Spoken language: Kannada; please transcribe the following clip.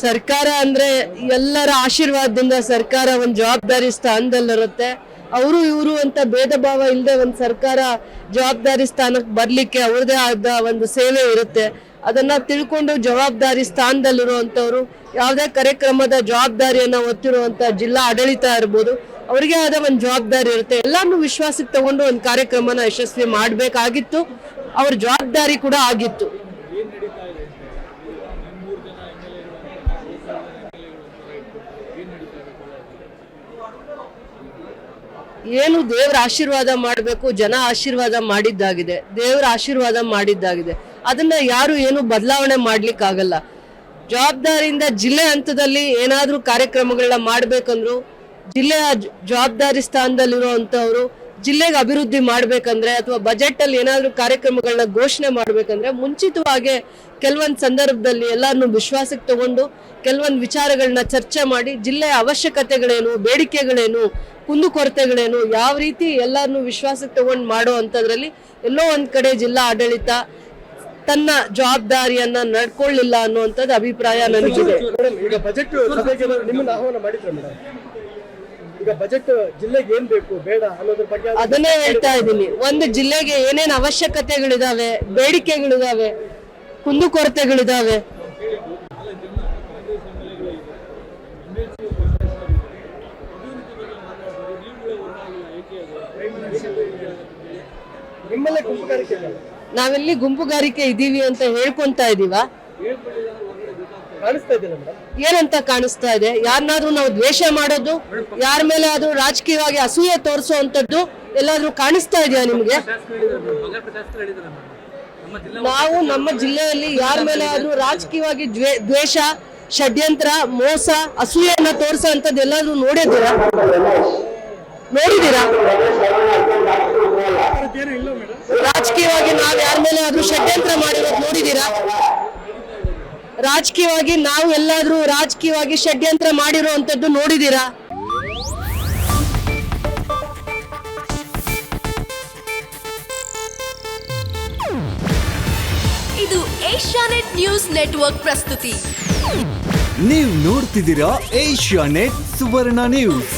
ಸರ್ಕಾರ ಅಂದ್ರೆ ಎಲ್ಲರ ಆಶೀರ್ವಾದದಿಂದ ಸರ್ಕಾರ ಒಂದ್ ಜವಾಬ್ದಾರಿ ಸ್ಥಾನದಲ್ಲಿರುತ್ತೆ. ಅವರು ಇವರು ಅಂತ ಭೇದ ಭಾವ ಇಲ್ಲದೆ ಒಂದ್ ಸರ್ಕಾರ ಜವಾಬ್ದಾರಿ ಸ್ಥಾನಕ್ಕೆ ಬರ್ಲಿಕ್ಕೆ ಅವ್ರದೇ ಆದ ಒಂದು ಸೇವೆ ಇರುತ್ತೆ. ಅದನ್ನ ತಿಳ್ಕೊಂಡು ಜವಾಬ್ದಾರಿ ಸ್ಥಾನದಲ್ಲಿರುವಂತವ್ರು, ಯಾವುದೇ ಕಾರ್ಯಕ್ರಮದ ಜವಾಬ್ದಾರಿಯನ್ನ ಹೊತ್ತಿರುವಂತ ಜಿಲ್ಲಾ ಆಡಳಿತ ಇರ್ಬೋದು, ಅವರಿಗೆ ಆದ ಒಂದು ಜವಾಬ್ದಾರಿ ಇರುತ್ತೆ. ಎಲ್ಲಾನು ವಿಶ್ವಾಸಕ್ಕೆ ತಗೊಂಡು ಒಂದು ಕಾರ್ಯಕ್ರಮನ ಯಶಸ್ವಿ ಮಾಡಬೇಕಾಗಿತ್ತು. ಅವ್ರ ಜವಾಬ್ದಾರಿ ಕೂಡ ಆಗಿತ್ತು. ಏನು ದೇವರ ಆಶೀರ್ವಾದ ಮಾಡಬೇಕು, ಜನ ಆಶೀರ್ವಾದ ಮಾಡಿದ್ದಾಗಿದೆ, ದೇವರ ಆಶೀರ್ವಾದ ಮಾಡಿದ್ದಾಗಿದೆ. ಅದನ್ನ ಯಾರು ಏನು ಬದಲಾವಣೆ ಮಾಡ್ಲಿಕ್ಕಾಗಲ್ಲ. ಜವಾಬ್ದಾರಿಯಿಂದ ಜಿಲ್ಲೆ ಹಂತದಲ್ಲಿ ಏನಾದರೂ ಕಾರ್ಯಕ್ರಮಗಳನ್ನ ಮಾಡ್ಬೇಕಂದ್ರು, ಜಿಲ್ಲೆಯ ಜವಾಬ್ದಾರಿ ಸ್ಥಾನದಲ್ಲಿರುವಂತವ್ರು ಜಿಲ್ಲೆಗೆ ಅಭಿವೃದ್ಧಿ ಮಾಡ್ಬೇಕಂದ್ರೆ ಅಥವಾ ಬಜೆಟ್ ಅಲ್ಲಿ ಏನಾದ್ರು ಕಾರ್ಯಕ್ರಮಗಳನ್ನ ಘೋಷಣೆ ಮಾಡ್ಬೇಕಂದ್ರೆ ಮುಂಚಿತವಾಗಿ ಕೆಲವೊಂದು ಸಂದರ್ಭದಲ್ಲಿ ಎಲ್ಲಾರನ್ನು ವಿಶ್ವಾಸಕ್ಕೆ ತಗೊಂಡು ಕೆಲವೊಂದು ವಿಚಾರಗಳನ್ನ ಚರ್ಚೆ ಮಾಡಿ ಜಿಲ್ಲೆಯ ಅವಶ್ಯಕತೆಗಳೇನು, ಬೇಡಿಕೆಗಳೇನು ಕುಂದುಕೊರತೆಗಳೇನು ಯಾವ ರೀತಿ ಎಲ್ಲಾರನ್ನು ವಿಶ್ವಾಸಕ್ಕೆ ತಗೊಂಡು ಮಾಡೋ ಅಂಥದ್ರಲ್ಲಿ ಎಲ್ಲೋ ಒಂದ್ ಕಡೆ ಜಿಲ್ಲಾ ಆಡಳಿತ ತನ್ನ ಜವಾಬ್ದಾರಿಯನ್ನ ನಡ್ಕೊಳ್ಳಿಲ್ಲ ಅನ್ನುವಂಥದ್ದು ಅಭಿಪ್ರಾಯ ನನಗಿದೆ. ಈಗ ಬಜೆಟ್ ಜಿಲ್ಲೆಗೆ ಏನ್ ಬೇಕು? ಬೇಡ ಅನ್ನೋದ್ರ ಬಗ್ಗೆ ಅದನ್ನೇ ಹೇಳ್ತಾ ಇದ್ದೀನಿ. ಒಂದು ಜಿಲ್ಲೆಗೆ ಏನೇನು ಅವಶ್ಯಕತೆಗಳಿದಾವೆ ಬೇಡಿಕೆಗಳಿದಾವೆ ಕುಂದುಕೊರತೆಗಳಿದಾವೆ ನಾವೆಲ್ಲಿ ಗುಂಪುಗಾರಿಕೆ ಇದ್ದೀವಿ ಅಂತ ಹೇಳ್ಕೊಂತ ಇದೀವ. ಕಾಣಿಸ್ತಾ ಇದೆಯಲ್ಲ ಮೇಡಮ್? ಏನಂತ ಕಾಣಿಸ್ತಾ ಇದೆ? ಯಾರನ್ನಾದ್ರೂ ನಾವು ದ್ವೇಷ ಮಾಡೋದು ಯಾರ ಮೇಲೆ ಆದ್ರೂ ರಾಜಕೀಯವಾಗಿ ಅಸೂಯೆ ತೋರಿಸುವಂತದ್ದು ಎಲ್ಲಾದ್ರೂ ಕಾಣಿಸ್ತಾ ಇದೆಯಾ ನಿಮ್ಗೆ? ನಾವು ನಮ್ಮ ಜಿಲ್ಲೆಯಲ್ಲಿ ಯಾರ ಮೇಲೆ ಆದ್ರೂ ರಾಜಕೀಯವಾಗಿ ದ್ವೇ- ದ್ವೇಷ ಷಡ್ಯಂತ್ರ ಮೋಸ ಅಸೂಯೆಯನ್ನ ತೋರಿಸೋ ಅಂತದ್ದು ಎಲ್ಲಾದ್ರೂ ನೋಡಿದ್ದೀರಾ? ನೋಡಿದ್ದೀರಾ ರಾಜಕೀಯವಾಗಿ ನಾವ್ ಯಾರ ಮೇಲೆ ಆದ್ರೂ ಷಡ್ಯಂತ್ರ ಮಾಡಿರೋದು ನೋಡಿದ್ದೀರಾ ರಾಜಕೀಯವಾಗಿ ನಾವು ಎಲ್ಲಾದ್ರೂ ರಾಜಕೀಯವಾಗಿ ಷಡ್ಯಂತ್ರ ಮಾಡಿರೋ ಅಂತದ್ದು ನೋಡಿದ್ದೀರಾ? ಇದು ಏಷ್ಯಾನೆಟ್ ನ್ಯೂಸ್ ನೆಟ್ವರ್ಕ್ ಪ್ರಸ್ತುತಿ. ನೀವು ನೋಡ್ತಿದ್ದೀರಾ ಏಷ್ಯಾ ನೆಟ್ ಸುವರ್ಣ ನ್ಯೂಸ್.